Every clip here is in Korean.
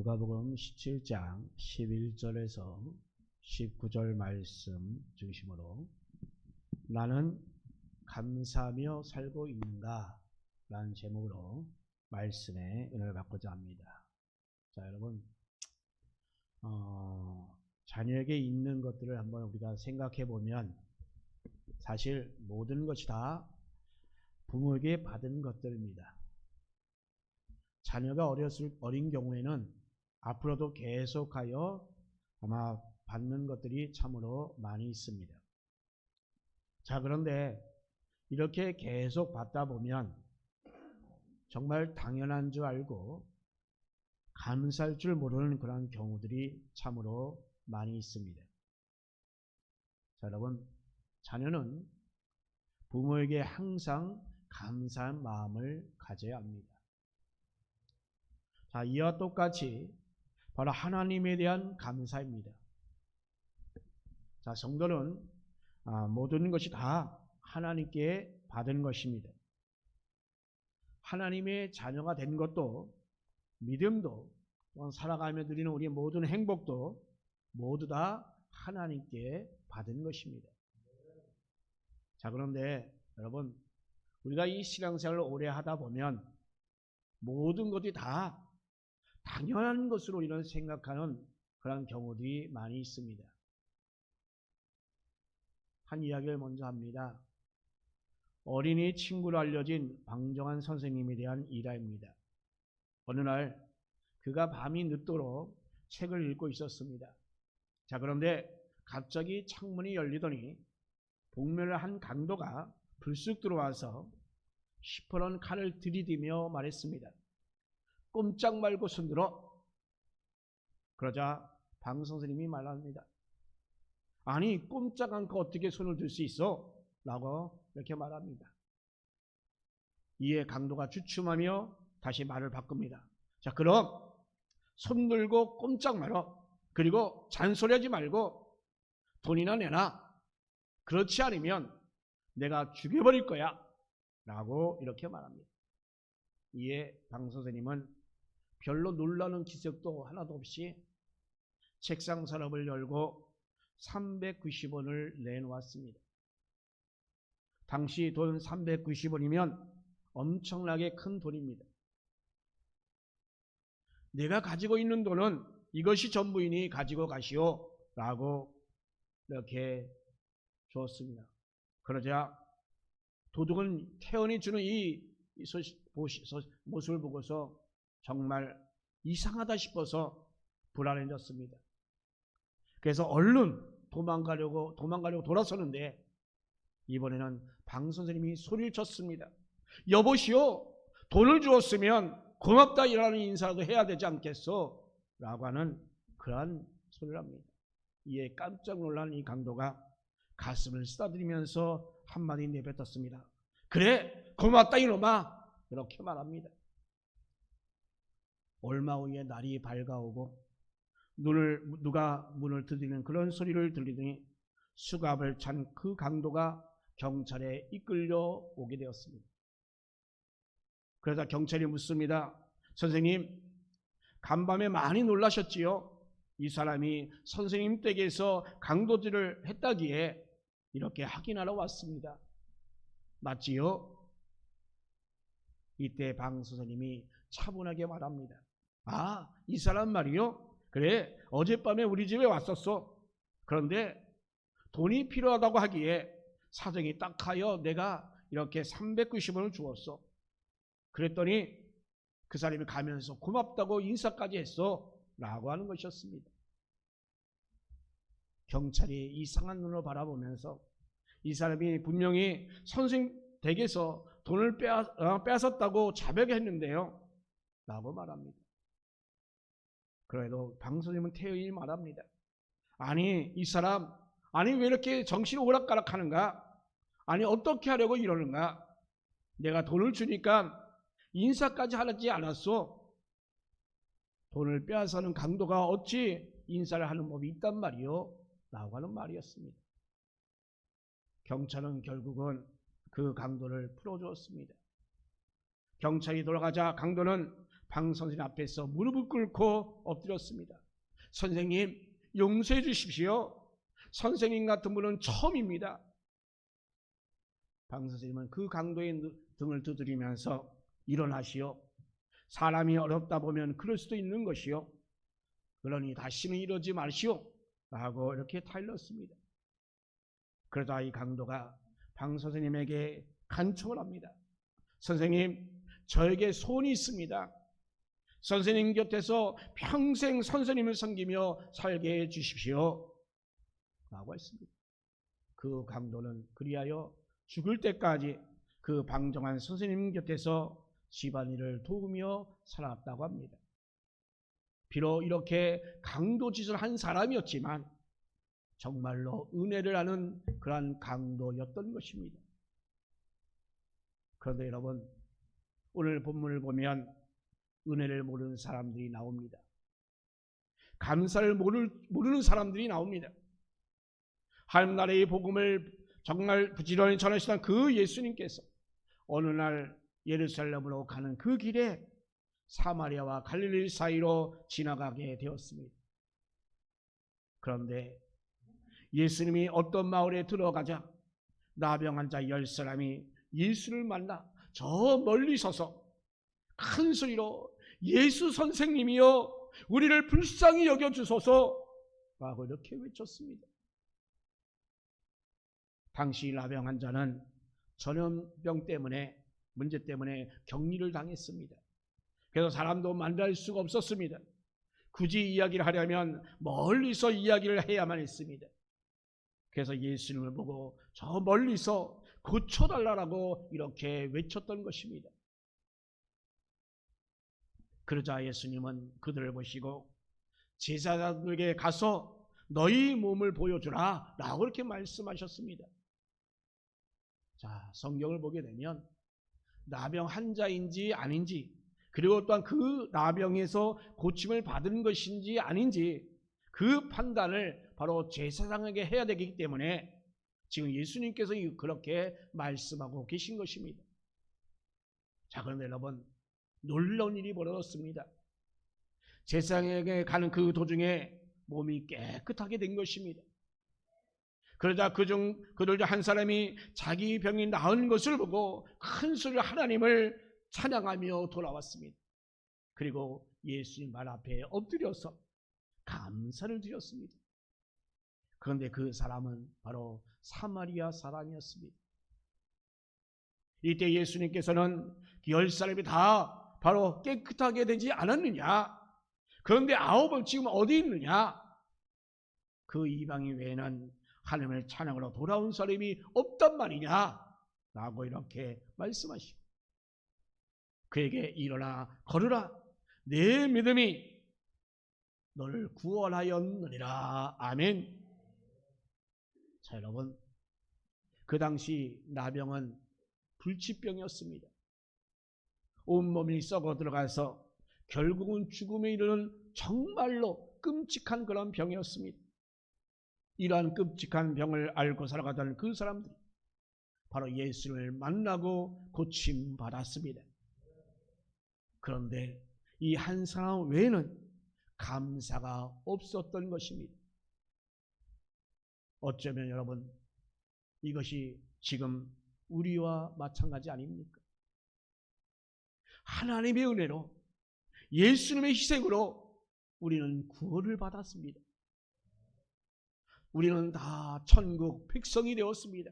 누가복음 17장 11절에서 19절 말씀 중심으로 나는 감사하며 살고 있는가 라는 제목으로 말씀의 은혜를 받고자 합니다. 자 여러분 어, 자녀에게 있는 것들을 한번 우리가 생각해 보면 사실 모든 것이 다 부모에게 받은 것들입니다. 자녀가 어렸을 어린 경우에는 앞으로도 계속하여 아마 받는 것들이 참으로 많이 있습니다. 자, 그런데 이렇게 계속 받다 보면 정말 당연한 줄 알고 감사할 줄 모르는 그런 경우들이 참으로 많이 있습니다. 자, 여러분, 자녀는 부모에게 항상 감사한 마음을 가져야 합니다. 자, 이와 똑같이 바로 하나님에 대한 감사입니다. 자, 성도는 아, 모든 것이 다 하나님께 받은 것입니다. 하나님의 자녀가 된 것도 믿음도 살아가며 드리는 우리의 모든 행복도 모두 다 하나님께 받은 것입니다. 자, 그런데 여러분, 우리가 이 신앙생활을 오래 하다 보면 모든 것이 다 당연한 것으로 이런 생각하는 그런 경우들이 많이 있습니다. 한 이야기를 먼저 합니다. 어린이 친구로 알려진 방정환 선생님에 대한 일화입니다. 어느 날 그가 밤이 늦도록 책을 읽고 있었습니다. 자, 그런데 갑자기 창문이 열리더니 복면을 한 강도가 불쑥 들어와서 시퍼런 칼을 들이대며 말했습니다. 꼼짝 말고 손들어. 그러자 방 선생님이 말합니다. 아니 꼼짝 않고 어떻게 손을 들 수 있어? 라고 이렇게 말합니다. 이에 강도가 주춤하며 다시 말을 바꿉니다. 자 그럼 손 들고 꼼짝 말어. 그리고 잔소리하지 말고 돈이나 내놔. 그렇지 않으면 내가 죽여버릴 거야. 라고 이렇게 말합니다. 이에 방 선생님은 별로 놀라는 기색도 하나도 없이 책상 서랍을 열고 390원을 내놓았습니다. 당시 돈 390원이면 엄청나게 큰 돈입니다. 내가 가지고 있는 돈은 이것이 전부이니 가지고 가시오 라고 이렇게 주었습니다. 그러자 도둑은 태연이 주는 이 모습을 보고서 정말 이상하다 싶어서 불안해졌습니다. 그래서 얼른 도망가려고 도망가려고 돌아서는데 이번에는 방 선생님이 소리를 쳤습니다. 여보시오, 돈을 주었으면 고맙다이라는 인사도 해야 되지 않겠소? 라고 하는 그러한 소리를 합니다. 이에 깜짝 놀란 이 강도가 가슴을 쓰다듬으면서 한마디 내뱉었습니다. 그래, 고맙다 이놈아. 이렇게 말합니다. 얼마 후에 날이 밝아오고 눈을 누가 문을 두드리는 그런 소리를 들리더니 수갑을 찬 그 강도가 경찰에 이끌려 오게 되었습니다. 그러자 경찰이 묻습니다. 선생님, 간밤에 많이 놀라셨지요? 이 사람이 선생님 댁에서 강도질을 했다기에 이렇게 확인하러 왔습니다. 맞지요? 이때 방 선생님이 차분하게 말합니다. 아, 이 사람 말이요? 그래, 어젯밤에 우리 집에 왔었어. 그런데 돈이 필요하다고 하기에 사정이 딱하여 내가 이렇게 390원을 주었어. 그랬더니 그 사람이 가면서 고맙다고 인사까지 했어. 라고 하는 것이었습니다. 경찰이 이상한 눈으로 바라보면서 이 사람이 분명히 선생 댁에서 돈을 어, 뺏었다고 자백했는데요. 라고 말합니다. 그래도 방선님은 태연히 말합니다. 아니 이 사람 아니 왜 이렇게 정신이 오락가락 하는가? 아니 어떻게 하려고 이러는가? 내가 돈을 주니까 인사까지 하지 않았어. 돈을 빼앗아는 강도가 어찌 인사를 하는 법이 있단 말이요? 라고 하는 말이었습니다. 경찰은 결국은 그 강도를 풀어주었습니다. 경찰이 돌아가자 강도는 방 선생님 앞에서 무릎을 꿇고 엎드렸습니다. 선생님, 용서해 주십시오. 선생님 같은 분은 처음입니다. 방 선생님은 그 강도의 등을 두드리면서 일어나시오. 사람이 어렵다 보면 그럴 수도 있는 것이요. 그러니 다시는 이러지 마시오. 라고 이렇게 타일렀습니다. 그러다 이 강도가 방 선생님에게 간청을 합니다. 선생님, 저에게 소원이 있습니다. 선생님 곁에서 평생 선생님을 섬기며 살게 해 주십시오. 라고 했습니다. 그 강도는 그리하여 죽을 때까지 그 방정한 선생님 곁에서 집안일을 도우며 살았다고 합니다. 비록 이렇게 강도 짓을 한 사람이었지만 정말로 은혜를 하는 그러한 강도였던 것입니다. 그런데 여러분 오늘 본문을 보면 은혜를 모르는 사람들이 나옵니다. 감사를 모르는 사람들이 나옵니다. 하나님 나라의 복음을 정말 부지런히 전하시던 그 예수님께서 어느 날 예루살렘으로 가는 그 길에 사마리아와 갈릴리 사이로 지나가게 되었습니다. 그런데 예수님이 어떤 마을에 들어가자 나병 환자 열 사람이 예수를 만나 저 멀리 서서 큰 소리로 예수 선생님이여 우리를 불쌍히 여겨 주소서 라고 이렇게 외쳤습니다. 당시 나병 환자는 전염병 때문에 문제 때문에 격리를 당했습니다. 그래서 사람도 만날 수가 없었습니다. 굳이 이야기를 하려면 멀리서 이야기를 해야만 했습니다. 그래서 예수님을 보고 저 멀리서 고쳐달라고 이렇게 외쳤던 것입니다. 그러자 예수님은 그들을 보시고 제자들에게 가서 너희 몸을 보여주라 라고 이렇게 말씀하셨습니다. 자, 성경을 보게 되면 나병 환자인지 아닌지 그리고 또한 그 나병에서 고침을 받은 것인지 아닌지 그 판단을 바로 제사장에게 해야 되기 때문에 지금 예수님께서 그렇게 말씀하고 계신 것입니다. 자, 그런데 여러분, 놀라운 일이 벌어졌습니다. 제사장에게 가는 그 도중에 몸이 깨끗하게 된 것입니다. 그러자 그중 그들 중한 사람이 자기 병이 나은 것을 보고 큰 소리로 하나님을 찬양하며 돌아왔습니다. 그리고 예수님 말 앞에 엎드려서 감사를 드렸습니다. 그런데 그 사람은 바로 사마리아 사람이었습니다. 이때 예수님께서는 열 사람이 다 바로 깨끗하게 되지 않았느냐? 그런데 아홉은 지금 어디 있느냐? 그 이방인 외에는 하나님을 찬양으로 돌아온 사람이 없단 말이냐? 라고 이렇게 말씀하시고 그에게 일어나 걸으라 내 믿음이 너를 구원하였느니라 아멘 자 여러분 그 당시 나병은 불치병이었습니다 온몸이 썩어 들어가서 결국은 죽음에 이르는 정말로 끔찍한 그런 병이었습니다 이러한 끔찍한 병을 앓고 살아가던 그 사람들이 바로 예수를 만나고 고침 받았습니다. 그런데 이 한 사람 외에는 감사가 없었던 것입니다. 어쩌면 여러분 이것이 지금 우리와 마찬가지 아닙니까? 하나님의 은혜로 예수님의 희생으로 우리는 구원을 받았습니다. 우리는 다 천국 백성이 되었습니다.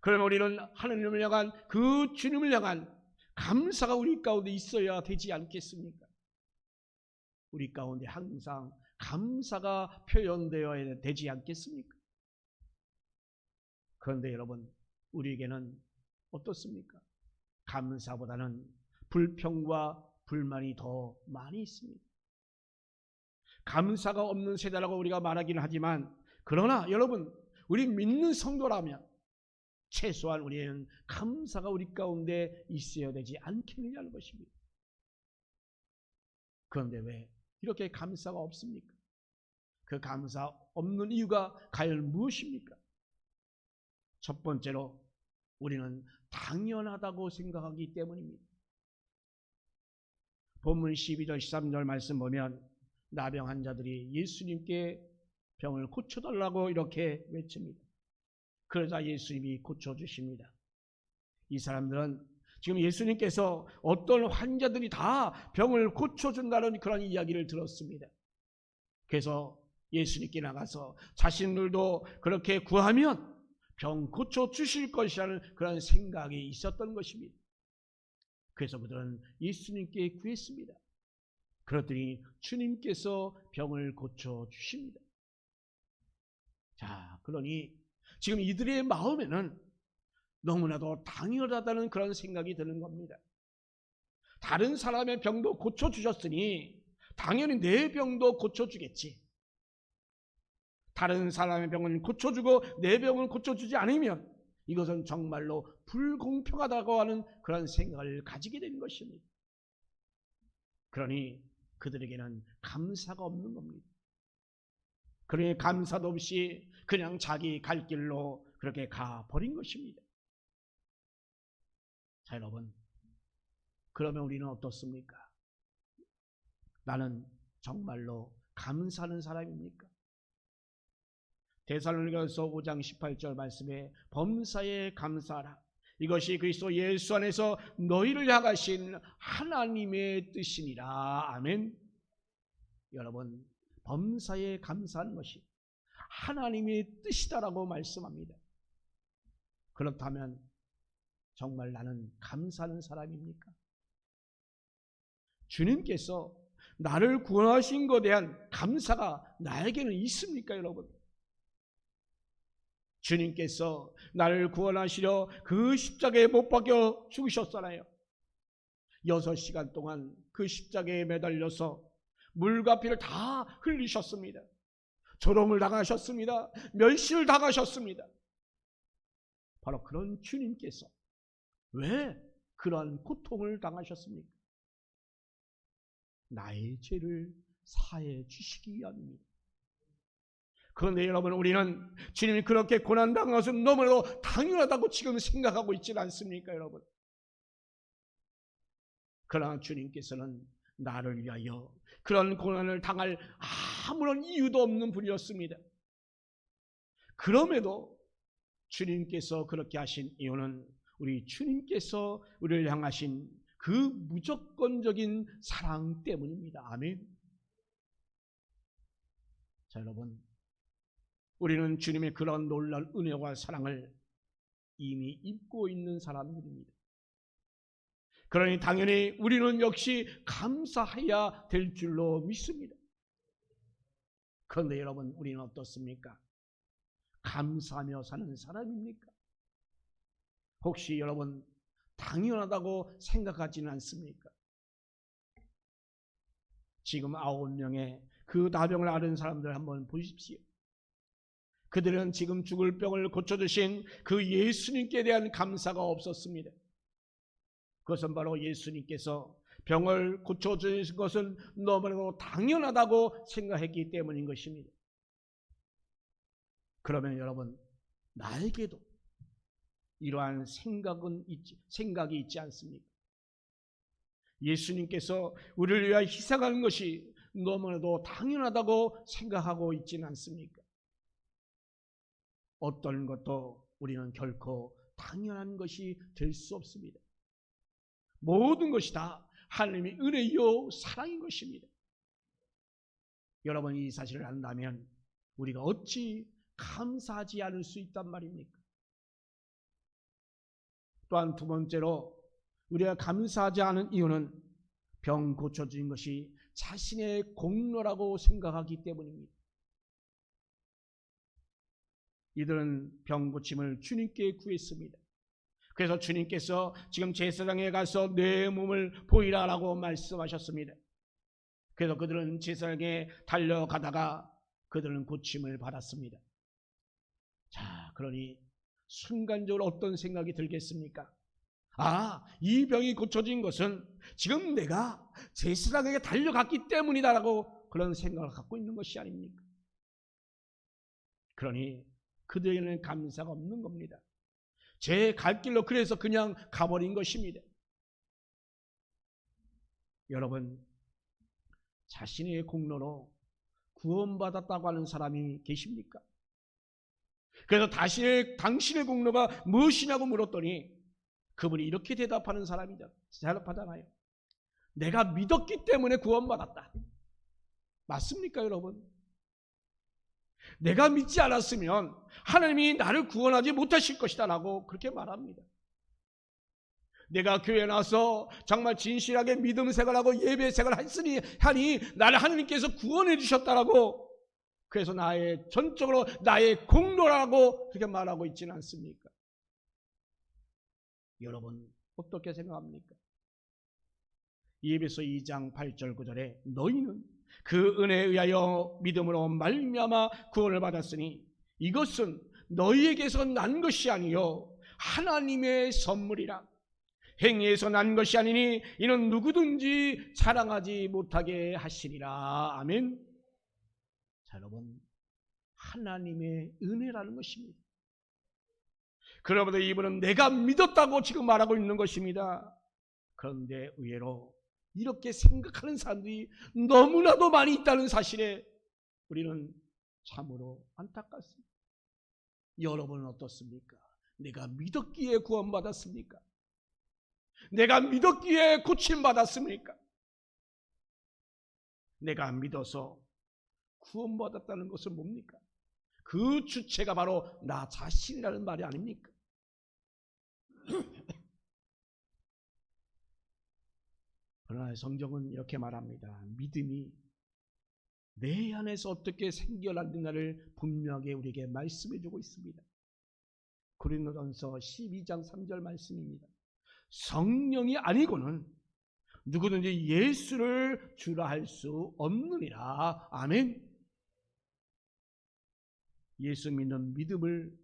그러면 우리는 하나님을 향한 그 주님을 향한 감사가 우리 가운데 있어야 되지 않겠습니까? 우리 가운데 항상 감사가 표현되어야 되지 않겠습니까? 그런데 여러분, 우리에게는 어떻습니까? 감사보다는 불평과 불만이 더 많이 있습니다. 감사가 없는 세대라고 우리가 말하기는 하지만 그러나 여러분 우리 믿는 성도라면 최소한 우리는 감사가 우리 가운데 있어야 되지 않겠느냐는 것입니다. 그런데 왜 이렇게 감사가 없습니까? 그 감사 없는 이유가 과연 무엇입니까? 첫 번째로 우리는 당연하다고 생각하기 때문입니다. 본문 12절 13절 말씀 보면 나병 환자들이 예수님께 병을 고쳐달라고 이렇게 외칩니다. 그러자 예수님이 고쳐주십니다. 이 사람들은 지금 예수님께서 어떤 환자들이 다 병을 고쳐준다는 그런 이야기를 들었습니다. 그래서 예수님께 나가서 자신들도 그렇게 구하면 병 고쳐 주실 것이라는 그런 생각이 있었던 것입니다. 그래서 그들은 예수님께 구했습니다. 그러더니 주님께서 병을 고쳐 주십니다. 자, 그러니 지금 이들의 마음에는 너무나도 당연하다는 그런 생각이 드는 겁니다. 다른 사람의 병도 고쳐 주셨으니 당연히 내 병도 고쳐 주겠지. 다른 사람의 병은 고쳐주고 내 병은 고쳐주지 않으면 이것은 정말로 불공평하다고 하는 그런 생각을 가지게 되는 것입니다. 그러니 그들에게는 감사가 없는 겁니다. 그러니 감사도 없이 그냥 자기 갈 길로 그렇게 가버린 것입니다. 자, 여러분. 그러면 우리는 어떻습니까? 나는 정말로 감사하는 사람입니까? 대살로니가서 5장 18절 말씀에 범사에 감사하라. 이것이 그리스도 예수 안에서 너희를 향하신 하나님의 뜻이니라. 아멘. 여러분, 범사에 감사하는 것이 하나님의 뜻이다라고 말씀합니다. 그렇다면 정말 나는 감사하는 사람입니까? 주님께서 나를 구원하신 것에 대한 감사가 나에게는 있습니까, 여러분? 주님께서 나를 구원하시려 그 십자가에 못 박혀 죽으셨잖아요. 여섯 시간 동안 그 십자가에 매달려서 물과 피를 다 흘리셨습니다. 조롱을 당하셨습니다. 멸시를 당하셨습니다. 바로 그런 주님께서 왜 그러한 고통을 당하셨습니까? 나의 죄를 사해 주시기 위함입니다. 그런데 여러분 우리는 주님이 그렇게 고난당한 것은 너무나도 당연하다고 지금 생각하고 있지 않습니까 여러분? 그러나 주님께서는 나를 위하여 그런 고난을 당할 아무런 이유도 없는 분이었습니다. 그럼에도 주님께서 그렇게 하신 이유는 우리 주님께서 우리를 향하신 그 무조건적인 사랑 때문입니다. 아멘. 자, 여러분. 우리는 주님의 그런 놀라운 은혜와 사랑을 이미 입고 있는 사람들입니다. 그러니 당연히 우리는 역시 감사해야 될 줄로 믿습니다. 그런데 여러분, 우리는 어떻습니까? 감사하며 사는 사람입니까? 혹시 여러분, 당연하다고 생각하지는 않습니까? 지금 아홉 명의 그 나병을 앓은 사람들 한번 보십시오. 그들은 지금 죽을 병을 고쳐주신 그 예수님께 대한 감사가 없었습니다. 그것은 바로 예수님께서 병을 고쳐주신 것은 너무나도 당연하다고 생각했기 때문인 것입니다. 그러면 여러분, 나에게도 이러한 생각은 있지, 생각이 있지 않습니까? 예수님께서 우리를 위하여 희생하는 것이 너무나도 당연하다고 생각하고 있지는 않습니까? 어떤 것도 우리는 결코 당연한 것이 될 수 없습니다. 모든 것이 다 하나님의 은혜요 사랑인 것입니다. 여러분 이 사실을 안다면 우리가 어찌 감사하지 않을 수 있단 말입니까? 또한 두 번째로 우리가 감사하지 않은 이유는 병 고쳐주는 것이 자신의 공로라고 생각하기 때문입니다. 이들은 병 고침을 주님께 구했습니다. 그래서 주님께서 지금 제사장에 가서 내 몸을 보이라라고 말씀하셨습니다. 그래서 그들은 제사장에 달려가다가 그들은 고침을 받았습니다. 자, 그러니 순간적으로 어떤 생각이 들겠습니까? 아, 이 병이 고쳐진 것은 지금 내가 제사장에게 달려갔기 때문이다라고 그런 생각을 갖고 있는 것이 아닙니까? 그러니 그들에게는 감사가 없는 겁니다. 제 갈 길로 그래서 그냥 가버린 것입니다. 여러분 자신의 공로로 구원받았다고 하는 사람이 계십니까? 그래서 다시 당신의 공로가 무엇이냐고 물었더니 그분이 이렇게 대답하는 사람이죠. 대답하잖아요. 내가 믿었기 때문에 구원받았다. 맞습니까, 여러분? 내가 믿지 않았으면 하나님이 나를 구원하지 못하실 것이다 라고 그렇게 말합니다. 내가 교회에 나와서 정말 진실하게 믿음 생활하고 예배 생활을 했으니 하니 나를 하나님께서 구원해 주셨다라고 그래서 나의 전적으로 나의 공로라고 그렇게 말하고 있지는 않습니까? 여러분 어떻게 생각합니까? 예배서 2장 8절 9절에 너희는 그 은혜에 의하여 믿음으로 말미암아 구원을 받았으니 이것은 너희에게서 난 것이 아니요 하나님의 선물이라. 행위에서 난 것이 아니니 이는 누구든지 자랑하지 못하게 하시리라. 아멘. 자 여러분 하나님의 은혜라는 것입니다. 그러므로 이분은 내가 믿었다고 지금 말하고 있는 것입니다. 그런데 의외로 이렇게 생각하는 사람들이 너무나도 많이 있다는 사실에 우리는 참으로 안타깝습니다. 여러분은 어떻습니까? 내가 믿었기에 구원받았습니까? 내가 믿었기에 고침받았습니까? 내가 믿어서 구원받았다는 것은 뭡니까? 그 주체가 바로 나 자신이라는 말이 아닙니까? 그러나 성경은 이렇게 말합니다. 믿음이 내 안에서 어떻게 생겨났느냐를 분명하게 우리에게 말씀해 주고 있습니다. 고린도전서 12장 3절 말씀입니다. 성령이 아니고는 누구든지 예수를 주라 할 수 없느니라. 아멘. 예수 믿는 믿음을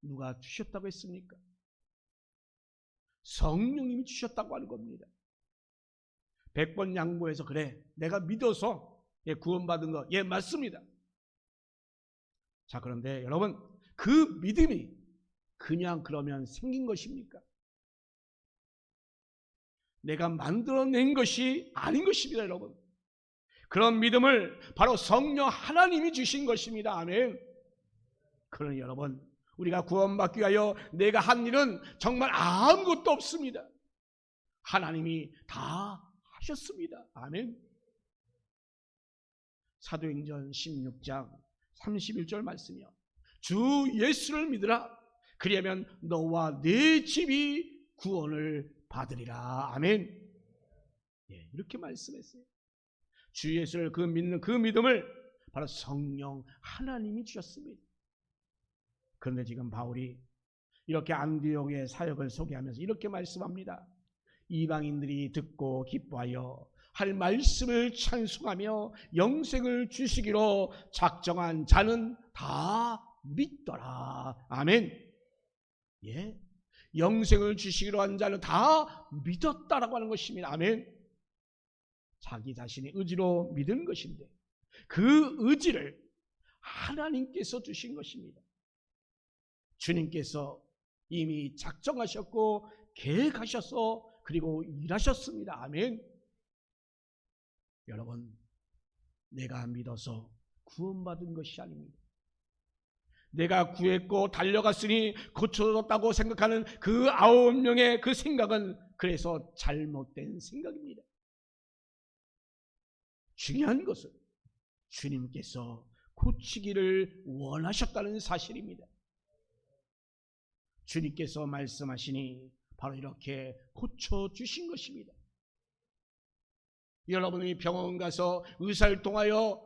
누가 주셨다고 했습니까? 성령님이 주셨다고 하는 겁니다. 백번 양보해서 그래 내가 믿어서 예, 구원받은 거 예 맞습니다. 자 그런데 여러분 그 믿음이 그냥 그러면 생긴 것입니까? 내가 만들어낸 것이 아닌 것입니다, 여러분. 그런 믿음을 바로 성령 하나님이 주신 것입니다. 아멘. 그러니 여러분, 우리가 구원받기 위하여 내가 한 일은 정말 아무것도 없습니다. 하나님이 다 하셨습니다. 아멘. 사도행전 16장 31절 말씀이요. 주 예수를 믿으라. 그리하면 너와 네 집이 구원을 받으리라. 아멘. 예, 이렇게 말씀했어요. 주 예수를 그 믿는 그 믿음을 바로 성령 하나님이 주셨습니다. 그런데 지금 바울이 이렇게 안디옥의 사역을 소개하면서 이렇게 말씀합니다. 이방인들이 듣고 기뻐하여 할 말씀을 찬송하며 영생을 주시기로 작정한 자는 다 믿더라. 아멘. 예. 영생을 주시기로 한 자는 다 믿었다라고 하는 것입니다. 아멘. 자기 자신의 의지로 믿은 것인데 그 의지를 하나님께서 주신 것입니다. 주님께서 이미 작정하셨고 계획하셔서 그리고 일하셨습니다. 아멘. 여러분, 내가 믿어서 구원받은 것이 아닙니다. 내가 구했고 달려갔으니 고쳐졌다고 생각하는 그 아홉 명의 그 생각은 그래서 잘못된 생각입니다. 중요한 것은 주님께서 고치기를 원하셨다는 사실입니다. 주님께서 말씀하시니 바로 이렇게 고쳐주신 것입니다. 여러분이 병원 가서 의사를 통하여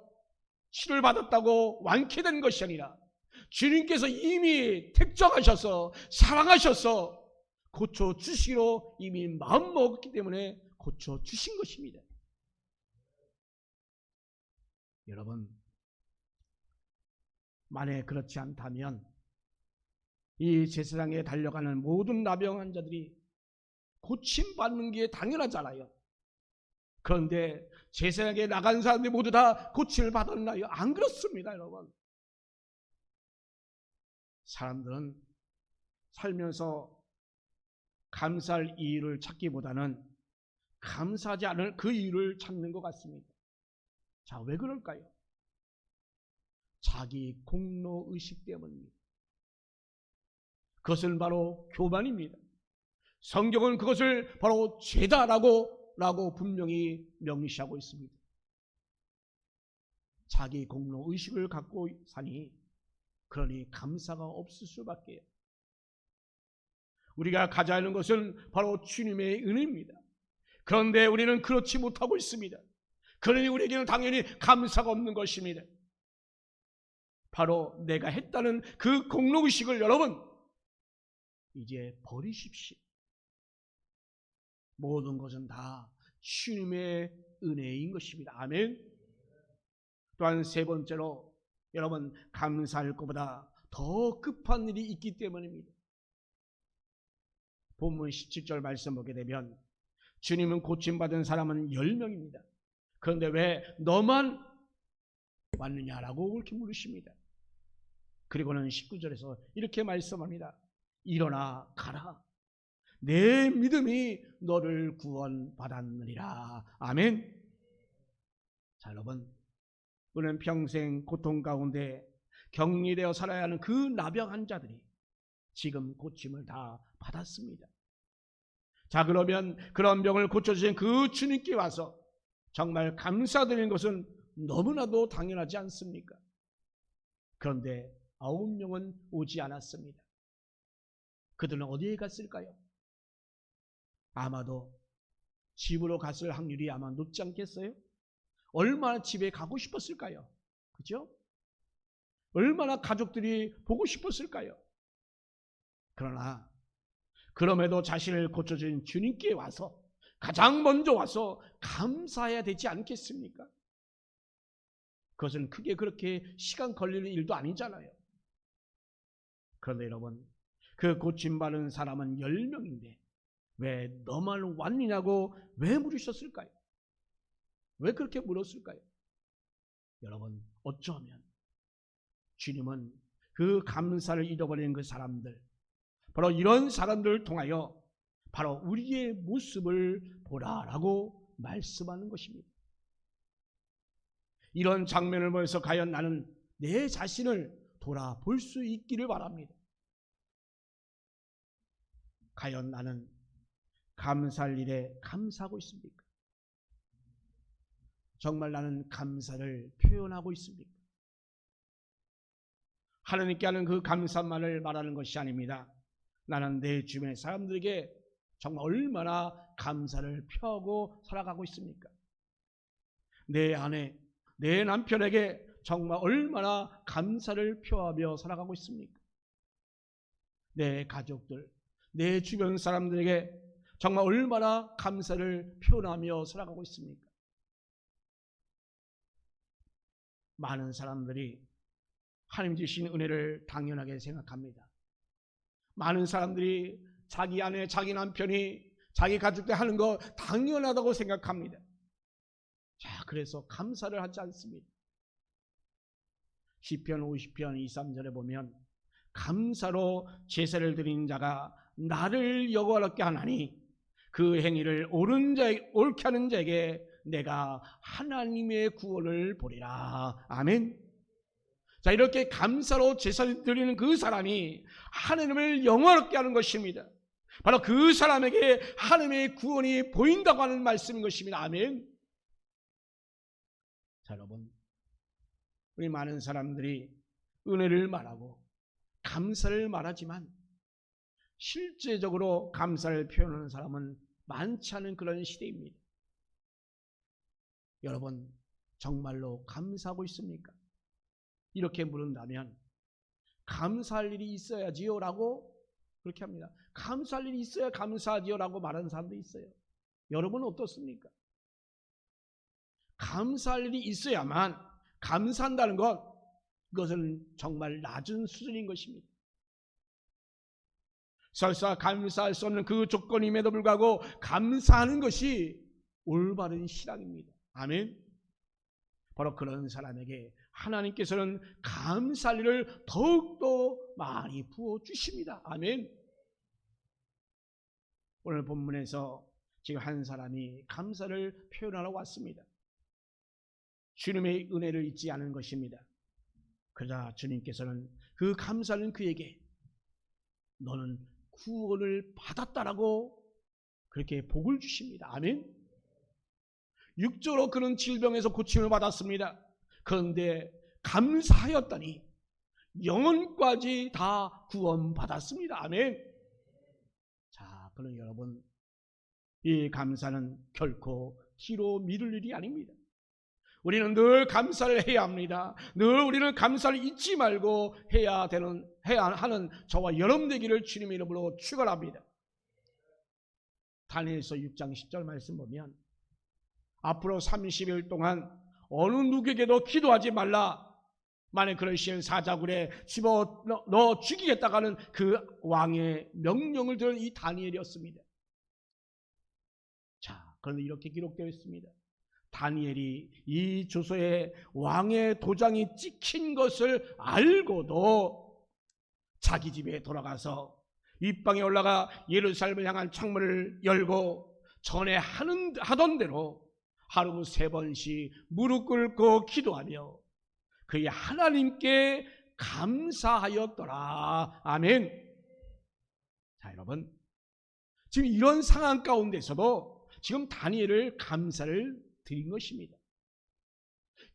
치료를 받았다고 완쾌된 것이 아니라 주님께서 이미 택정하셔서 사랑하셔서 고쳐주시기로 이미 마음 먹었기 때문에 고쳐주신 것입니다. 여러분, 만에 그렇지 않다면 이 제사장에 달려가는 모든 나병 환자들이 고침받는 게 당연하잖아요. 그런데 제사장에 나간 사람들이 모두 다 고침을 받았나요? 안 그렇습니다, 여러분. 사람들은 살면서 감사할 이유를 찾기보다는 감사하지 않을 그 이유를 찾는 것 같습니다. 자, 왜 그럴까요? 자기 공로 의식 때문입니다. 그것은 바로 교만입니다. 성경은 그것을 바로 죄다라고 라고 분명히 명시하고 있습니다. 자기 공로 의식을 갖고 사니 그러니 감사가 없을 수밖에요. 우리가 가져야 하는 것은 바로 주님의 은혜입니다. 그런데 우리는 그렇지 못하고 있습니다. 그러니 우리에게는 당연히 감사가 없는 것입니다. 바로 내가 했다는 그 공로의식을 여러분 이제 버리십시오. 모든 것은 다 주님의 은혜인 것입니다. 아멘. 또한 세 번째로 여러분 감사할 것보다 더 급한 일이 있기 때문입니다. 본문 17절 말씀 보게 되면 주님은 고침받은 사람은 10명입니다. 그런데 왜 너만 왔느냐라고 그렇게 물으십니다. 그리고는 19절에서 이렇게 말씀합니다. 일어나 가라. 내 믿음이 너를 구원받았느니라. 아멘. 자, 여러분. 우리는 평생 고통 가운데 격리되어 살아야 하는 그 나병 환자들이 지금 고침을 다 받았습니다. 자, 그러면 그런 병을 고쳐주신 그 주님께 와서 정말 감사드리는 것은 너무나도 당연하지 않습니까? 그런데 아홉 명은 오지 않았습니다. 그들은 어디에 갔을까요? 아마도 집으로 갔을 확률이 아마 높지 않겠어요? 얼마나 집에 가고 싶었을까요? 그죠? 얼마나 가족들이 보고 싶었을까요? 그러나 그럼에도 자신을 고쳐준 주님께 와서 가장 먼저 와서 감사해야 되지 않겠습니까? 그것은 크게 그렇게 시간 걸리는 일도 아니잖아요. 그런데 여러분, 그 고침받은 사람은 10명인데 왜 너만 왔느냐고 왜 물으셨을까요? 왜 그렇게 물었을까요? 여러분, 어쩌면 주님은 그 감사를 잃어버리는 그 사람들, 바로 이런 사람들을 통하여 바로 우리의 모습을 보라라고 말씀하는 것입니다. 이런 장면을 보면서 과연 나는 내 자신을 돌아볼 수 있기를 바랍니다. 과연 나는 감사할 일에 감사하고 있습니까? 정말 나는 감사를 표현하고 있습니까? 하나님께 하는 그 감사만을 말하는 것이 아닙니다. 나는 내 주변의 사람들에게 정말 얼마나 감사를 표하고 살아가고 있습니까? 내 아내, 내 남편에게 정말 얼마나 감사를 표하며 살아가고 있습니까? 내 가족들, 내 주변 사람들에게 정말 얼마나 감사를 표현하며 살아가고 있습니까? 많은 사람들이 하나님 주신 은혜를 당연하게 생각합니다. 많은 사람들이 자기 아내, 자기 남편이 자기 가족들 하는 거 당연하다고 생각합니다. 자, 그래서 감사를 하지 않습니다. 시편 50편 2, 3절에 보면 감사로 제사를 드린 자가 나를 여호와롭게 하나니 그 행위를 옳은 자 옳게 하는 자에게 내가 하나님의 구원을 보리라. 아멘. 자, 이렇게 감사로 제사를 드리는 그 사람이 하나님을 영원롭게 하는 것입니다. 바로 그 사람에게 하나님의 구원이 보인다고 하는 말씀인 것입니다. 아멘. 자, 여러분. 우리 많은 사람들이 은혜를 말하고 감사를 말하지만 실제적으로 감사를 표현하는 사람은 많지 않은 그런 시대입니다. 여러분, 정말로 감사하고 있습니까? 이렇게 물은다면, 감사할 일이 있어야지요? 라고 그렇게 합니다. 감사할 일이 있어야 감사하지요? 라고 말하는 사람도 있어요. 여러분은 어떻습니까? 감사할 일이 있어야만 감사한다는 것, 그것은 정말 낮은 수준인 것입니다. 설사 감사할 수 없는 그 조건임에도 불구하고 감사하는 것이 올바른 신앙입니다. 아멘. 바로 그런 사람에게 하나님께서는 감사할 일을 더욱더 많이 부어 주십니다. 아멘. 오늘 본문에서 지금 한 사람이 감사를 표현하러 왔습니다. 주님의 은혜를 잊지 않은 것입니다. 그러자 주님께서는 그 감사는 그에게 너는 구원을 받았다라고 그렇게 복을 주십니다. 아멘. 육적으로 그는 질병에서 고침을 받았습니다. 그런데 감사하였더니 영혼까지 다 구원받았습니다. 아멘. 자, 그럼 여러분, 이 감사는 결코 뒤로 미룰 일이 아닙니다. 우리는 늘 감사를 해야 합니다. 늘 우리는 감사를 잊지 말고 해야 되는, 해야 하는 저와 여러분 되기를 주님의 이름으로 축원합니다. 다니엘서 6장 10절 말씀 보면 앞으로 30일 동안 어느 누구에게도 기도하지 말라. 만약 그럴 시에 사자굴에 집어 넣어- 죽이겠다가는 그 왕의 명령을 들은 이 다니엘이었습니다. 자, 그런데 이렇게 기록되어 있습니다. 다니엘이 이 조서에 왕의 도장이 찍힌 것을 알고도 자기 집에 돌아가서 윗방에 올라가 예루살렘을 향한 창문을 열고 전에 하는 하던 대로 하루 세 번씩 무릎 꿇고 기도하며 그의 하나님께 감사하였더라. 아멘. 자, 여러분. 지금 이런 상황 가운데서도 지금 다니엘을 감사를 드린 것입니다.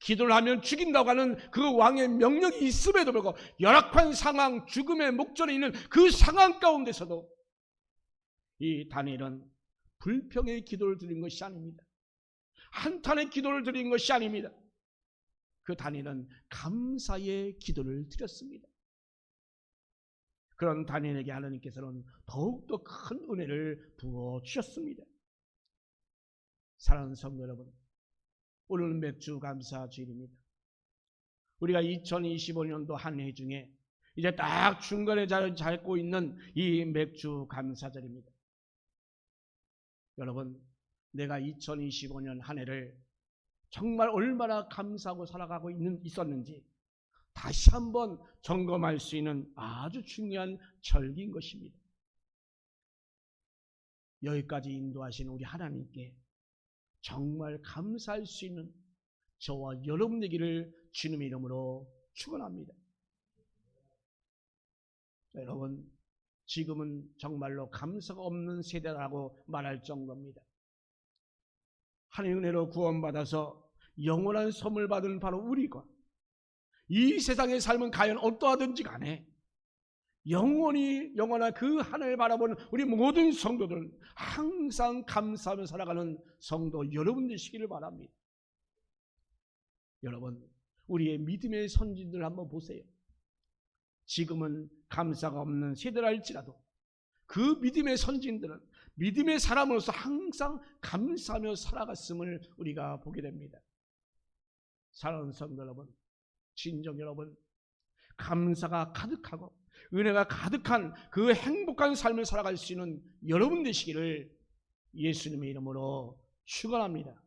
기도를 하면 죽인다고 하는 그 왕의 명령이 있음에도 불구하고 열악한 상황, 죽음의 목전에 있는 그 상황 가운데서도 이 다니엘은 불평의 기도를 드린 것이 아닙니다. 한탄의 기도를 드린 것이 아닙니다. 그 다니엘은 감사의 기도를 드렸습니다. 그런 다니엘에게 하나님께서는 더욱더 큰 은혜를 부어 주셨습니다. 사랑하는 성도 여러분, 오늘은 맥주 감사 주일입니다. 우리가 2025년도 한 해 중에 이제 딱 중간에 자리 잡고 있는 이 맥주 감사절입니다. 여러분, 내가 2025년 한 해를 정말 얼마나 감사하고 살아가고 있는, 있었는지 다시 한번 점검할 수 있는 아주 중요한 절기인 것입니다. 여기까지 인도하신 우리 하나님께 정말 감사할 수 있는 저와 여러분 되기를 주님의 이름으로 축원합니다. 자, 여러분 지금은 정말로 감사가 없는 세대라고 말할 정도입니다. 하나님의 은혜로 구원받아서 영원한 선물 받은 바로 우리가 이 세상의 삶은 과연 어떠하든지 간에 영원히 영원한 그 하늘을 바라보는 우리 모든 성도들은 항상 감사하며 살아가는 성도 여러분 되시기를 바랍니다. 여러분, 우리의 믿음의 선진들 한번 보세요. 지금은 감사가 없는 세대랄지라도 그 믿음의 선진들은 믿음의 사람으로서 항상 감사하며 살아갔음을 우리가 보게 됩니다. 사랑하는 성도 여러분, 진정 여러분, 감사가 가득하고 은혜가 가득한 그 행복한 삶을 살아갈 수 있는 여러분 되시기를 예수님의 이름으로 축원합니다.